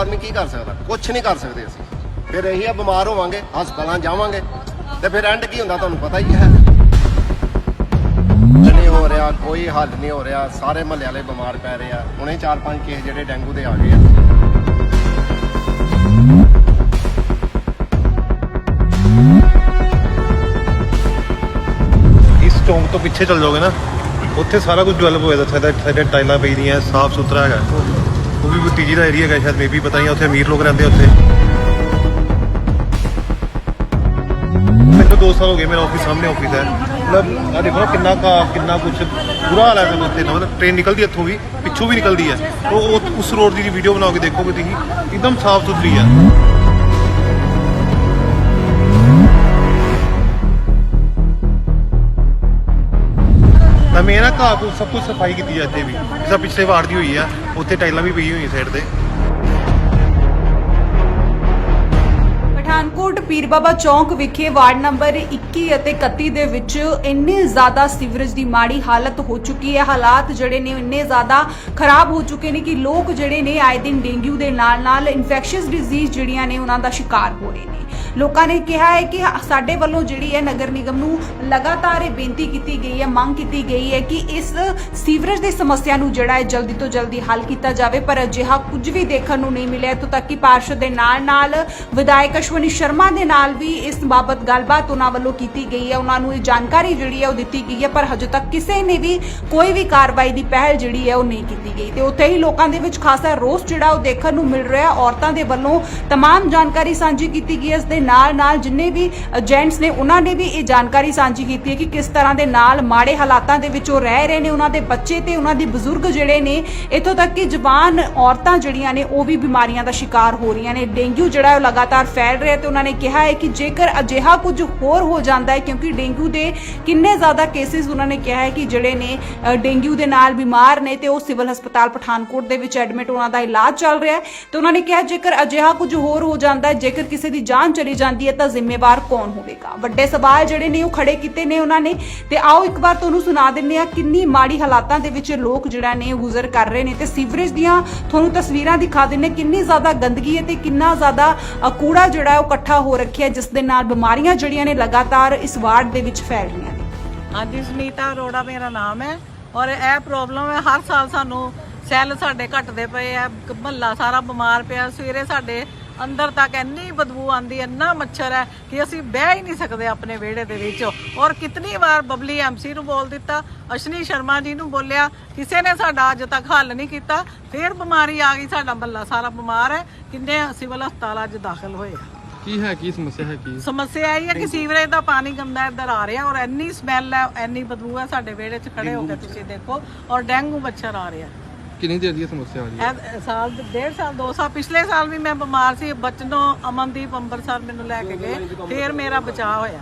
ਆਦਮੀ ਕੀ ਕਰ ਸਕਦਾ? ਕੁਝ ਨਹੀਂ ਕਰ ਸਕਦੇ ਅਸੀਂ। ਫਿਰ ਇਹੀ ਆ, ਬਿਮਾਰ ਹੋਵਾਂਗੇ, ਹਸਪਤਾਲਾਂ ਜਾਵਾਂਗੇ। ਤੇ ਫਿਰ ਐਂਡ ਕੀ ਹੁੰਦਾ ਤੁਹਾਨੂੰ ਪਤਾ ਹੀ ਹੈ। ਨਹੀਂ ਹੋ ਰਿਹਾ, ਕੋਈ ਹੱਲ ਨਹੀਂ ਹੋ ਰਿਹਾ। ਸਾਰੇ ਮਹੱਲੇ ਵਾਲੇ ਬਿਮਾਰ ਪੈ ਰਹੇ ਆ। ਹੁਣੇ 4-5 ਕੇਸ ਜਿਹੜੇ ਡੈਂਗੂ ਦੇ ਆ ਗਏ ਆ। ਇਸ ਚੌਂਕ ਤੋਂ ਪਿੱਛੇ ਚੱਲ ਜਾਓਗੇ ਨਾ, ਉੱਥੇ ਸਾਰਾ ਕੁਝ ਡਿਵੈਲਪ ਹੋਇਆ ਦਾ ਸਾਡਾ ਟਾਈਲਾਂ ਪਈਆਂ ਸਾਫ਼ ਸੁਥਰਾ ਹੈਗਾ। ਉਹ ਵੀ ਬੁੱਟੀਜੀ ਦਾ ਏਰੀਆ ਹੈਗਾ ਸ਼ਾਇਦ ਮੇਬੀ ਪਤਾ ਨਹੀਂ, ਉੱਥੇ ਅਮੀਰ ਲੋਕ ਰਹਿੰਦੇ ਉੱਥੇ। ਮੈਨੂੰ 2 ਸਾਲ ਹੋ ਗਏ ਮੇਰਾ ਆਫਿਸ ਸਾਹਮਣੇ ਆਫਿਸ ਹੈ। ਮਤਲਬ ਆ ਦੇਖੋ ਕਿੰਨਾ ਕਾ ਕਿੰਨਾ ਕੁਝ ਬੁਰਾ ਹਾਲ ਹੈ ਤੁਹਾਨੂੰ ਉੱਥੇ ਮਤਲਬ ਟ੍ਰੇਨ ਨਿਕਲਦੀ ਇੱਥੋਂ ਵੀ, ਪਿੱਛੋਂ ਵੀ ਨਿਕਲਦੀ ਹੈ। ਉਹ ਉਸ ਰੋਡ ਦੀ ਵੀਡੀਓ ਬਣਾ ਦੇਖੋਗੇ ਤੁਸੀਂ, ਇੱਕਦਮ ਸਾਫ਼ ਸੁਥਰੀ ਹੈ। ਤਾਂ ਮੈਂ ਨਾ ਘਾਹ ਸਭ ਕੁਝ ਸਫ਼ਾਈ ਕੀਤੀ ਹੈ ਇੱਥੇ ਵੀ। ਜਿਸ ਪਿਛਲੇ ਵਾਰ ਦੀ ਹੋਈ ਆ ਉੱਥੇ ਟਾਈਲਾਂ ਵੀ ਪਈ ਹੋਈਆਂ ਸਾਈਡ ਤੇ। ਪਠਾਨਕੋਟ ਪੀਰ ਬਾਬਾ ਚੌਂਕ ਵਿਖੇ ਵਾਰਡ ਨੰਬਰ 21 ਅਤੇ 31 ਦੇ ਵਿੱਚ ਇੰਨੇ ਜ਼ਿਆਦਾ ਸੀਵਰੇਜ ਦੀ ਮਾੜੀ ਹਾਲਤ ਹੋ ਚੁੱਕੀ ਹੈ। ਹਾਲਾਤ ਜਿਹੜੇ ਨੇ ਇੰਨੇ ਜ਼ਿਆਦਾ ਖਰਾਬ ਹੋ ਚੁੱਕੇ ਨੇ ਕਿ ਲੋਕ ਜਿਹੜੇ ਨੇ ਆਏ ਦਿਨ ਡੇਂਗੂ ਦੇ ਨਾਲ ਨਾਲ ਇਨਫੈਕਸ਼ੀਅਸ ਡਿਜ਼ੀਜ਼ ਜਿਹੜੀਆਂ ਨੇ ਉਹਨਾਂ ਦਾ ਸ਼ਿਕਾਰ ਹੋ ਰਹੇ ਨੇ। ਲੋਕਾਂ ਨੇ ਕਿਹਾ ਹੈ ਕਿ ਸਾਡੇ ਵੱਲੋਂ ਜਿਹੜੀ ਹੈ ਨਗਰ ਨਿਗਮ ਨੂੰ ਲਗਾਤਾਰ ਇਹ ਬੇਨਤੀ ਕੀਤੀ ਗਈ ਹੈ ਮੰਗ ਕੀਤੀ ਗਈ ਹੈ ਕਿ ਇਸ ਸੀਵਰੇਜ ਦੀ ਸਮੱਸਿਆ ਨੂੰ ਜਿਹੜਾ ਹੈ ਜਲਦੀ ਤੋਂ ਜਲਦੀ ਹੱਲ ਕੀਤਾ ਜਾਵੇ ਪਰ ਅਜਿਹਾ ਕੁਝ ਵੀ ਦੇਖਣ ਨੂੰ ਨਹੀਂ ਮਿਲਿਆ ਇੱਥੋਂ ਤੱਕ ਕਿ ਪਾਰਸ਼ਦ ਦੇ ਨਾਲ ਨਾਲ ਵਿਧਾਇਕ ਅਸ਼ਵਨੀ ਸ਼ਰਮਾ ਦੇ ਨਾਲ ਵੀ ਇਸ ਬਾਬਤ ਗੱਲਬਾਤ ਉਹਨਾਂ ਵੱਲੋਂ ਕੀਤੀ ਗਈ ਹੈ ਉਹਨਾਂ ਨੂੰ ਇਹ ਜਾਣਕਾਰੀ ਜਿਹੜੀ ਹੈ ਉਹ ਦਿੱਤੀ ਗਈ ਹੈ ਪਰ ਹਜੇ ਤੱਕ ਕਿਸੇ ਨੇ ਵੀ ਕੋਈ ਵੀ ਕਾਰਵਾਈ ਦੀ ਪਹਿਲ ਜਿਹੜੀ ਹੈ ਉਹ ਨਹੀਂ ਕੀਤੀ ਗਈ ਤੇ ਉੱਥੇ ਹੀ ਲੋਕਾਂ ਦੇ ਵਿੱਚ ਖਾਸਾ ਰੋਸ ਜਿਹੜਾ ਉਹ ਦੇਖਣ ਨੂੰ ਮਿਲ ਰਿਹਾ ਹੈ ਔਰਤਾਂ ਦੇ ਵੱਲੋਂ तमाम ਜਾਣਕਾਰੀ ਸਾਂਝੀ ਕੀਤੀ ਗਈ ਹੈ ਇਸ ਦੇ ਨਾਲ ਨਾਲ ਜਿੰਨੇ ਵੀ ਜੈਂਟਸ ਨੇ, ਉਹਨਾਂ ਨੇ ਵੀ ਇਹ ਜਾਣਕਾਰੀ ਸਾਂਝੀ ਕੀਤੀ ਹੈ ਕਿ ਕਿਸ ਤਰ੍ਹਾਂ ਦੇ ਨਾਲ ਮਾੜੇ ਹਾਲਾਤਾਂ ਦੇ ਵਿੱਚ ਉਹ ਰਹਿ ਰਹੇ ਨੇ, ਉਹਨਾਂ ਦੇ ਬੱਚੇ ਤੇ ਉਹਨਾਂ ਦੇ ਬਜ਼ੁਰਗ ਜਿਹੜੇ ਨੇ, ਇੱਥੋਂ ਤੱਕ ਕਿ ਜਵਾਨ ਔਰਤਾਂ ਜਿਹੜੀਆਂ ਨੇ, ਉਹ ਵੀ ਬਿਮਾਰੀਆਂ ਦਾ ਸ਼ਿਕਾਰ ਹੋ ਰਹੀਆਂ ਨੇ। ਡੇਂਗੂ ਜਿਹੜਾ ਉਹ ਲਗਾਤਾਰ ਫੈਲ ਰਿਹਾ ਤੇ ਉਹਨਾਂ ਨੇ ਕਿਹਾ ਹੈ ਕਿ ਜੇਕਰ ਅਜਿਹਾ ਕੁਝ ਹੋਰ ਹੋ ਜਾਂਦਾ ਹੈ, ਕਿਉਂਕਿ ਡੇਂਗੂ ਦੇ ਕਿੰਨੇ ਜ਼ਿਆਦਾ ਕੇਸਿਸ ਉਹਨਾਂ ਨੇ ਕਿਹਾ ਹੈ ਕਿ ਜਿਹੜੇ ਨੇ ਡੇਂਗੂ ਦੇ ਨਾਲ ਬਿਮਾਰ ਨੇ ਤੇ ਉਹ ਸਿਵਲ ਹਸਪਤਾਲ ਪਠਾਨਕੋਟ ਦੇ ਵਿੱਚ ਐਡਮਿਟ ਉਹਨਾਂ ਦਾ ਇਲਾਜ ਚੱਲ ਰਿਹਾ ਹੈ। ਤੇ ਉਹਨਾਂ ਨੇ ਕਿਹਾ ਜੇਕਰ ਅਜਿਹਾ ਕੁਝ ਹੋਰ ਹੋ ਜਾਂਦਾ ਹੈ, ਜੇਕਰ ਕਿਸੇ ਦੀ ਜਾਨ ਚਲੀ ਜਾਂਦੀ ਹੈ ਤਾਂ ਜ਼ਿੰਮੇਵਾਰ ਕੌਣ ਹੋਵੇਗਾ? ਵੱਡੇ ਸਵਾਲ ਜਿਹੜੇ ਨੇ ਉਹ ਖੜੇ ਕੀਤੇ ਨੇ ਉਹਨਾਂ ਨੇ ਤੇ ਆਓ ਇੱਕ ਵਾਰ ਤੁਹਾਨੂੰ ਸੁਣਾ ਦਿੰਨੇ ਆ ਕਿੰਨੀ ਮਾੜੀ ਹਾਲਾਤਾਂ ਦੇ ਵਿੱਚ ਲੋਕ ਜਿਹੜਾ ਨੇ ਗੁਜ਼ਰ ਕਰ ਰਹੇ ਨੇ ਤੇ ਸੀਵਰੇਜ ਦੀਆਂ ਤੁਹਾਨੂੰ ਤਸਵੀਰਾਂ ਦਿਖਾ ਦਿੰਨੇ ਕਿੰਨੀ ਜ਼ਿਆਦਾ ਗੰਦਗੀ ਹੈ ਤੇ ਕਿੰਨਾ ਜ਼ਿਆਦਾ ਕੂੜਾ ਜਿਹੜਾ ਉਹ ਇਕੱਠਾ ਹੋ ਰੱਖਿਆ ਜਿਸ ਦੇ ਨਾਲ ਬਿਮਾਰੀਆਂ ਜਿਹੜੀਆਂ ਨੇ ਲਗਾਤਾਰ ਇਸ ਵਾਰਡ ਦੇ ਵਿੱਚ ਫੈਲ ਰਹੀਆਂ ਨੇ। ਹਾਂਜੀ, ਸੁਨੀਤਾ ਅਰੋੜਾ ਮੇਰਾ ਨਾਮ ਹੈ ਔਰ ਇਹ ਪ੍ਰੋਬਲਮ ਹੈ ਹਰ ਸਾਲ ਸਾਨੂੰ ਸੈੱਲ ਸਾਡੇ ਘਟਦੇ ਪਏ ਆ ਮਹੱਲਾ ਸਾਰਾ ਬਿਮਾਰ ਪਿਆ, ਸਵੇਰੇ ਸਾਡੇ ਅੰਦਰ ਤੱਕ ਇੰਨੀ ਬਦਬੂ ਆਂਦੀ ਇੰਨਾ ਮੱਛਰ ਹੈ ਕਿ ਅਸੀਂ ਬਹਿ ਹੀ ਨਹੀਂ ਸਕਦੇ ਆਪਣੇ ਵਿਹੜੇ ਦੇ ਵਿੱਚ। ਔਰ ਕਿਤਨੀ ਵਾਰ ਬਬਲੀ ਐਮਸੀ ਨੂੰ ਬੋਲ ਦਿੱਤਾ ਅਸ਼ਨੀ ਸ਼ਰਮਾ ਜੀ ਨੂੰ ਬੋਲਿਆ ਕਿਸੇ ਨੇ ਸਾਡਾ ਅੱਜ ਤੱਕ ਹੱਲ ਨਹੀਂ ਕੀਤਾ ਫੇਰ ਬਿਮਾਰੀ ਆ ਗਈ ਸਾਡਾ ਮਹੱਲਾ ਸਾਰਾ ਬਿਮਾਰ ਹੈ ਕਿੰਨੇ ਸਿਵਲ ਹਸਪਤਾਲ ਅੱਜ ਦਾਖਲ ਹੋਏ ਆ। ਕੀ ਹੈ ਕੀ ਸਮੱਸਿਆ ਹੈ ਕੀ? ਸਮੱਸਿਆ ਇਹ ਹੈ ਕਿ ਸੀਵਰੇਜ ਦਾ ਪਾਣੀ ਗੰਦਾ ਇੱਧਰ ਆ ਰਿਹਾ ਔਰ ਇੰਨੀ ਸਮੈਲ ਹੈ ਇੰਨੀ ਬਦਬੂ ਹੈ ਸਾਡੇ ਵਿਹੜੇ 'ਚ ਖੜੇ ਹੋ ਕੇ ਤੁਸੀਂ ਦੇਖੋ ਔਰ ਡੇਂਗੂ ਮੱਛਰ ਆ ਰਿਹਾ। ਕਿੰਨੀ ਦੇਰ ਦੀ ਇਹ ਸਮੱਸਿਆ ਆ ਰਹੀ ਹੈ? ਇਹ ਸਾਲ ਡੇਢ ਸਾਲ ਦੋ ਸਾਲ ਪਿਛਲੇ ਸਾਲ ਵੀ ਮੈਂ ਬਿਮਾਰ ਸੀ ਬਚਨੋਂ ਅਮਨਦੀਪ ਅੰਮ੍ਰਿਤਸਰ ਮੈਨੂੰ ਲੈ ਕੇ ਗਏ ਫੇਰ ਮੇਰਾ ਬਚਾਅ ਹੋਇਆ।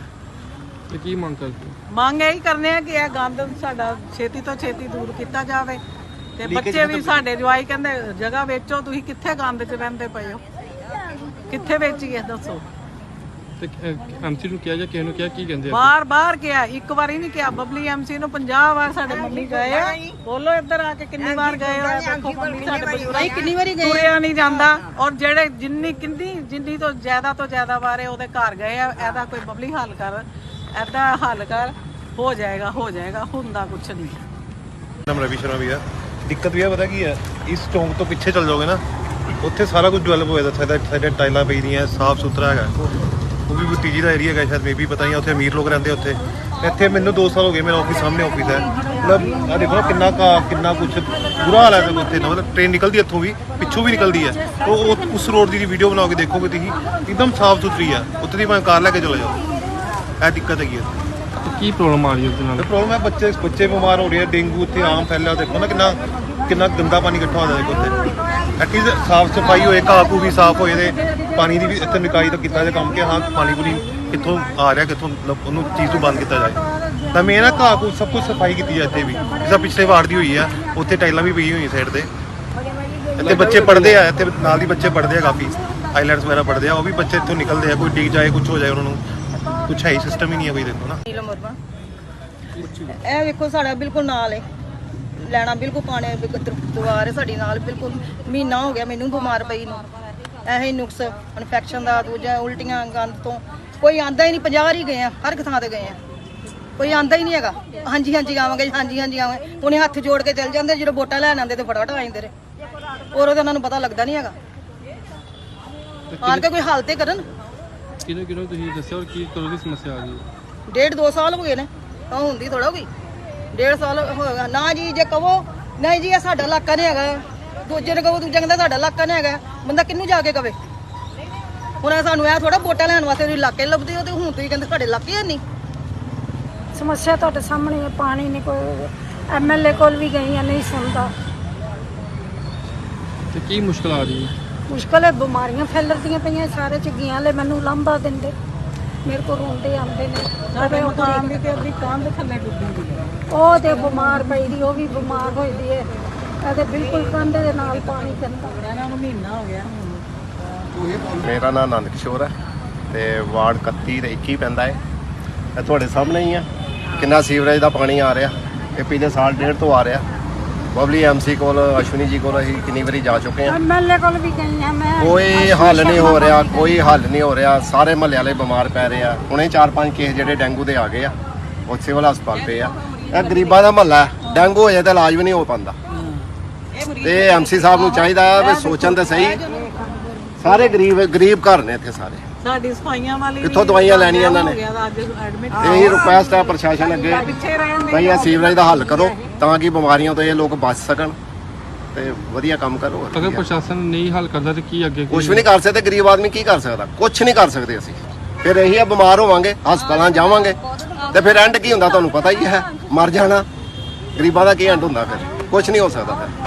ਤੇ ਕੀ ਮੰਗ ਕਰਦੇ ਹੋ? ਮੰਗ ਇਹੀ ਕਰਨੇ ਆ ਕਿ ਇਹ ਗੰਦ ਸਾਡਾ ਛੇਤੀ ਤੋਂ ਛੇਤੀ ਦੂਰ ਕੀਤਾ ਜਾਵੇ ਤੇ ਬੱਚੇ ਵੀ ਸਾਡੇ ਜਵਾਈ ਕਹਿੰਦੇ ਜਗ੍ਹਾ ਵੇਚੋ ਤੁਸੀਂ ਕਿੱਥੇ ਗੰਦ 'ਚ ਰਹਿੰਦੇ ਪਏ ਹੋ? ਕਿੱਥੇ ਵੇਚੀਏ ਦੱਸੋ। ਤੇ ਐਮਸੀ ਨੂੰ ਕਿਹਾ ਜਾਂ ਕਿਸੇ ਨੂੰ ਕਿਹਾ ਕੀ ਕਹਿੰਦੇ ਆ? ਬਾਰ ਬਾਰ ਕਿਹਾ ਇੱਕ ਵਾਰੀ ਨਹੀਂ ਕਿਹਾ ਬਬਲੀ ਐਮਸੀ ਨੂੰ 50 ਵਾਰ ਸਾਡੇ ਮੰਮੀ ਗਏ ਆ। ਬੋਲੋ ਇੱਧਰ ਆ ਕੇ ਕਿੰਨੀ ਵਾਰ ਗਏ ਆ ਦੇਖੋ ਮੰਮੀ ਸਾਡੇ ਬਜ਼ੁਰਗ ਕਿੰਨੀ ਵਾਰੀ ਗਏ ਤੁਰਿਆ ਨਹੀਂ ਜਾਂਦਾ। ਔਰ ਜਿਹੜੇ ਜਿੰਨੀ ਕਿੰਨੀ ਜਿੰਨੀ ਤੋਂ ਜ਼ਿਆਦਾ ਤੋਂ ਜ਼ਿਆਦਾ ਵਾਰੇ ਉਹਦੇ ਘਰ ਗਏ ਆ ਇਹਦਾ ਕੋਈ ਬਬਲੀ ਹੱਲ ਕਰ ਇਹਦਾ ਹੱਲ ਕਰ ਹੋ ਜਾਏਗਾ ਹੋ ਜਾਏਗਾ ਹੁੰਦਾ ਕੁਛ ਨਹੀਂ। ਨਾਮ ਰਵੀ ਸ਼ਰਮਾ ਵੀ ਆ। ਦਿੱਕਤ ਵੀ ਆ ਪਤਾ ਕੀ ਹੈ ਇਸ ਚੌਂਕ ਤੋਂ ਪਿੱਛੇ ਚੱਲ ਜਾਓਗੇ ਨਾ ਉੱਥੇ ਸਾਰਾ ਕੁਝ ਡਿਵੈਲਪ ਹੋਇਆ ਦਾ ਸਾਡਾ ਸਾਡੇ ਟਾਈਲਾਂ ਪਈਆਂ ਸਾਫ਼ ਸੁਥਰਾ ਹੈਗਾ। ਉਹ ਵੀ ਬੁੱਟੀਜੀ ਦਾ ਏਰੀਆ ਹੈਗਾ ਸ਼ਾਇਦ ਮੇਬੀ ਪਤਾ ਨਹੀਂ ਉੱਥੇ ਅਮੀਰ ਲੋਕ ਰਹਿੰਦੇ ਉੱਥੇ। ਇੱਥੇ ਮੈਨੂੰ 2 ਸਾਲ ਹੋ ਗਏ ਮੇਰਾ ਆਫਿਸ ਸਾਹਮਣੇ ਆਫਿਸ ਹੈ। ਮਤਲਬ ਆ ਦੇਖੋ ਕਿੰਨਾ ਕਾ ਕਿੰਨਾ ਕੁਝ ਬੁਰਾ ਹਾਲ ਹੈ ਤੁਹਾਨੂੰ ਉੱਥੇ ਨਾ ਮਤਲਬ ਟ੍ਰੇਨ ਨਿਕਲਦੀ ਹੈ ਇੱਥੋਂ ਵੀ ਪਿੱਛੋਂ ਵੀ ਨਿਕਲਦੀ ਹੈ। ਉਹ ਉਹ- ਉਸ ਰੋਡ ਦੀ ਵੀਡੀਓ ਬਣਾ ਕੇ ਦੇਖੋਗੇ ਤੁਸੀਂ ਇੱਕਦਮ ਸਾਫ਼ ਸੁਥਰੀ ਹੈ ਉੱਥੇ ਦੀ ਭਾਵੇਂ ਕਾਰ ਲੈ ਕੇ ਚਲੇ ਜਾਓ। ਇਹ ਦਿੱਕਤ ਹੈਗੀ ਹੈ ਤੇ ਕੀ ਪ੍ਰੋਬਲਮ ਆ ਰਹੀ ਹੈ ਉਸ ਦੇ ਤੇ ਨਾਲ ਪ੍ਰੋਬਲਮ ਹੈ ਬੱਚੇ ਬੱਚੇ ਬਿਮਾਰ ਹੋ ਰਹੇ ਆ ਡੇਂਗੂ ਇੱਥੇ ਆਮ ਫੈਲਿਆ ਦੇਖੋ ਨਾ ਕਿੰਨਾ ਕਿੰਨਾ ਗੰਦਾ ਪਾਣੀ ਇਕੱਠਾ ਹੁੰਦਾ ਦੇਖੋ ਉੱਥੇ। ਐਟਲੀਸਟ ਸਾਫ਼ ਸਫ਼ਾਈ ਹੋਏ ਘਾਹ ਵੀ ਸਾਫ਼ ਹੋਏ ਤੇ ਪਾਣੀ ਦੀ ਵੀ ਇੱਥੇ ਨਿਕਾਈ ਤਾਂ ਕੀਤਾ ਜੇ ਕੰਮ ਕਿ ਹਾਂ ਪਾਣੀ ਪੂਰੀ ਕਿੱਥੋਂ ਆ ਰਿਹਾ, ਕਿੱਥੋਂ ਮਤਲਬ ਉਹਨੂੰ ਚੀਜ਼ ਨੂੰ ਬੰਦ ਕੀਤਾ ਜਾਏ। ਤਾਂ ਮੈਂ ਘਾਹ ਘੂ ਸਭ ਕੁਝ ਸਫ਼ਾਈ ਕੀਤੀ ਹੈ ਇੱਥੇ ਵੀ। ਜਿਸ ਪਿਛਲੇ ਵਾਰ ਦੀ ਹੋਈ ਆ, ਉੱਥੇ ਟਾਈਲਾਂ ਵੀ ਪਈ ਹੋਈਆਂ ਸਾਈਡ ਤੇ। ਇੱਥੇ ਬੱਚੇ ਪੜ੍ਹਦੇ ਆ, ਇੱਥੇ ਨਾਲ ਦੀ ਬੱਚੇ ਪੜ੍ਹਦੇ ਆ ਕਾਫੀ। ਆਈਲੈਂਡਸ ਵਗੈਰਾ ਪੜ੍ਹਦੇ ਆ, ਉਹ ਵੀ ਬੱਚੇ ਇੱਥੋਂ ਨਿਕਲਦੇ ਆ, ਕੋਈ ਡਿੱਗ ਜਾਏ ਕੁਝ ਹੋ ਜਾਏ ਉਹਨਾਂ ਨੂੰ। ਕੁਝ ਹੈ ਹੀ ਸਿਸਟਮ ਹੀ ਨਹੀਂ ਹੈ ਕੋਈ ਦੇਖੋ ਨਾ। ਨੀਲਮ ਵਰਮਾ। ਇਹ ਵੇਖੋ ਸਾਡਾ ਬਿਲਕੁਲ ਨਾਲ ਹੈ ਲੈਣਾ ਬਿਲਕੁਲ ਪਾਣੀ ਦੁਆਰ ਹੈ ਸਾਡੀ ਨਾਲ ਬਿਲਕੁਲ ਮਹੀਨਾ ਹੋ ਗਿਆ ਮੈਨੂੰ ਬਿਮਾਰ ਪਈ ਨੂੰ। ਇਹੀ ਨੁਕਸ ਇਨਫੈਕਸ਼ਨ ਦਾ ਦੂਜਾ ਉਲਟੀਆਂ ਗੰਦ ਤੋਂ। ਕੋਈ ਆਂਦਾ ਹੀ ਨਹੀਂ 50 ਹੀ ਗਏ ਆ ਹਰ ਇੱਕ ਥਾਂ ਤੇ ਗਏ ਆ। ਕੋਈ ਆਂਦਾ ਹੀ ਨਹੀਂ ਹੈਗਾ। ਹਾਂਜੀ ਹਾਂਜੀ ਆਵਾਂਗੇ ਹਾਂਜੀ ਹਾਂਜੀ ਆਵਾਂਗੇ। ਉਹਨੇ ਹੱਥ ਜੋੜ ਕੇ ਚੱਲ ਜਾਂਦੇ ਜਦੋਂ ਵੋਟਾਂ ਲੈਣ ਆਉਂਦੇ ਤੇ ਫਟਾਫਟ ਆ ਜਾਂਦੇ ਨੇ। ਔਰ ਉਹਦੇ ਉਹਨਾਂ ਨੂੰ ਪਤਾ ਲੱਗਦਾ ਨਹੀਂ ਹੈਗਾ। ਆਣ ਕੇ ਕੋਈ ਹੱਲ ਤੇ ਕਰਨ। ਕਿਹਨੂੰ ਕਿਹਨੂੰ ਤੁਸੀਂ ਦੱਸਿਆ ਔਰ ਕੀ ਕਦੋਂ ਦੀ ਸਮੱਸਿਆ ਆ ਗਈ? ਡੇਢ ਦੋ ਸਾਲ ਹੋ ਗਏ ਨੇ ਤਾਂ ਹੁੰਦੀ ਥੋੜਾ ਹੋ ਗਈ ਡੇਢ ਸਾਲ ਹੋ ਗਿਆ। ਨਾ ਜੀ ਜੇ ਕਹੋ ਨਹੀਂ ਜੀ ਇਹ ਸਾਡਾ ਇਲਾਕਾ ਨਹੀਂ ਹੈਗਾ। ਦੂਜੇ ਨੂੰ ਕਹੋ ਦੂਜਾ ਕਹਿੰਦਾ ਸਾਡਾ ਇਲਾਕਾ ਨਹੀਂ ਹੈਗਾ ਬੰਦਾ ਕਿਹਨੂੰ ਜਾ ਕੇ ਕਵੇ? ਹੁਣ ਇਹ ਸਾਨੂੰ ਇਹ ਥੋੜਾ ਵੋਟਾਂ ਲੈਣ ਵਾਸਤੇ ਤੁਸੀਂ ਇਲਾਕੇ ਲੱਭਦੇ ਹੋ ਤੇ ਹੁਣ ਤੁਸੀਂ ਕਹਿੰਦੇ ਸਾਡੇ ਇਲਾਕੇ ਹੈ ਨਹੀਂ। ਸਮੱਸਿਆ ਤੁਹਾਡੇ ਸਾਹਮਣੇ ਹੈ ਪਾਣੀ ਨਹੀਂ ਕੋਈ ਐਮਐਲਏ ਕੋਲ ਵੀ ਗਈ ਆ ਨਹੀਂ ਸੁਣਦਾ। ਤੇ ਕੀ ਮੁਸ਼ਕਲ ਆ ਰਹੀ ਹੈ? ਮੁਸ਼ਕਲ ਹੈ ਬਿਮਾਰੀਆਂ ਫੈਲਦੀਆਂ ਪਈਆਂ ਸਾਰੇ ਝੁੱਗੀਆਂ ਵਾਲੇ ਮੈਨੂੰ ਲਾਂਭਾ ਦਿੰਦੇ। ਮੇਰੇ ਕੋਲ ਰੋਂਦੇ ਆਉਂਦੇ ਨੇ। ਸਾਡੇ ਮਕਾਨ ਦੀ ਤੇ ਅੱਧੀ ਕੰਧ ਥੱਲੇ ਡੁੱਬੀ ਦੀ ਹੈ। ਉਹ ਤੇ ਬਿਮਾਰ ਪਈ ਦੀ ਉਹ ਵੀ ਬਿਮਾਰ ਹੋਈ ਦੀ ਹੈ। ਇਹਦੇ ਬਿਲਕੁਲ ਕੰਧ ਦੇ ਨਾਲ ਪਾਣੀ ਗੰਦਾ ਇਹਨਾਂ ਨੂੰ ਮਹੀਨਾ ਹੋ ਗਿਆ ਹੁਣ ਮੇਰਾ ਨਾਮ ਆਨੰਦ ਕਿਸ਼ੋਰ ਹੈ ਤੇ ਵਾਰਡ 31 ਤੇ 21 ਪੈਂਦਾ ਹੈ। ਇਹ ਤੁਹਾਡੇ ਸਾਹਮਣੇ ਹੀ ਆ। ਕਿੰਨਾ ਸੀਵਰੇਜ ਦਾ ਪਾਣੀ ਆ ਰਿਹਾ? ਇਹ ਪਿਛਲੇ ਸਾਲ ਡੇਢ ਤੋਂ ਆ ਰਿਹਾ। ਬਬਲੀ ਐਮਸੀ ਕੋਲ ਅਸ਼ਵਨੀ ਜੀ ਕੋਲ ਅਸੀਂ ਕਿੰਨੀ ਵਾਰੀ ਜਾ ਚੁੱਕੇ ਹਾਂ। ਐਮਐਲਏ ਕੋਲ ਵੀ ਗਈ ਆ ਮੈਂ। ਕੋਈ ਹੱਲ ਨਹੀਂ ਹੋ ਰਿਹਾ ਕੋਈ ਹੱਲ ਨਹੀਂ ਹੋ ਰਿਹਾ। ਸਾਰੇ ਮਹੱਲੇ ਵਾਲੇ ਬਿਮਾਰ ਪੈ ਰਹੇ ਆ। ਹੁਣੇ 4-5 ਕੇਸ ਜਿਹੜੇ ਡੈਂਗੂ ਦੇ ਆ ਗਏ ਆ। ਉਹ ਸਿਵਲ ਹਸਪਤਾਲ ਪਏ ਆ। ਇਹ ਗਰੀਬਾਂ ਦਾ ਮਹੱਲਾ ਹੈ। ਡੈਂਗੂ ਹੋ ਜਾਏ ਤਾਂ ਇਲਾਜ ਵੀ ਨਹੀਂ ਹੋ ਪਾਉਂਦਾ। ਤੇ ਐਮਸੀ ਸਾਹਿਬ ਨੂੰ ਚਾਹੀਦਾ ਹੈ ਵੀ ਸੋਚਣ ਤੇ ਸਹੀ। ਸਾਰੇ ਗਰੀਬ ਗਰੀਬ ਘਰ ਨੇ ਇੱਥੇ ਸਾਰੇ। ਸਾਡੀ ਸਫਾਈਆਂ ਵਾਲੀ ਕਿੱਥੋਂ ਦਵਾਈਆਂ ਲੈਣੀਆਂ ਇਹਨਾਂ ਨੇ? ਇਹੀ ਰਿਕੁਐਸਟ ਹੈ ਪ੍ਰਸ਼ਾਸਨ ਅੱਗੇ। ਭਈ ਇਹ ਸੀਵਰੇਜ ਦਾ ਹੱਲ ਕਰੋ ਤਾਂ ਕਿ ਬਿਮਾਰੀਆਂ ਤੋਂ ਇਹ ਲੋਕ ਬਚ ਸਕਣ ਤੇ ਵਧੀਆ ਕੰਮ ਕਰੋ। ਅਗਰ। ਪ੍ਰਸ਼ਾਸਨ ਨਹੀਂ ਹੱਲ ਕਰਦਾ ਤੇ ਕੀ ਅੱਗੇ ਕੁਝ ਵੀ ਨਹੀਂ ਕਰ ਸਕਦੇ ਗਰੀਬ ਆਦਮੀ ਕੀ ਕਰ ਸਕਦਾ? ਕੁਝ ਨਹੀਂ ਕਰ ਸਕਦੇ ਅਸੀਂ। ਫਿਰ ਇਹੀ ਆ ਬਿਮਾਰ ਹੋਵਾਂਗੇ ਹਸਪਤਾਲਾਂ ਜਾਵਾਂਗੇ ਤੇ ਫਿਰ ਐਂਡ ਕੀ ਹੁੰਦਾ ਤੁਹਾਨੂੰ ਪਤਾ ਹੀ ਹੈ? ਮਰ ਜਾਣਾ। ਗਰੀਬਾਂ ਦਾ ਕੀ ਐਂਡ ਹੁੰਦਾ ਫਿਰ? ਕੁਝ ਨਹੀਂ ਹੋ ਸਕਦਾ ਫਿਰ।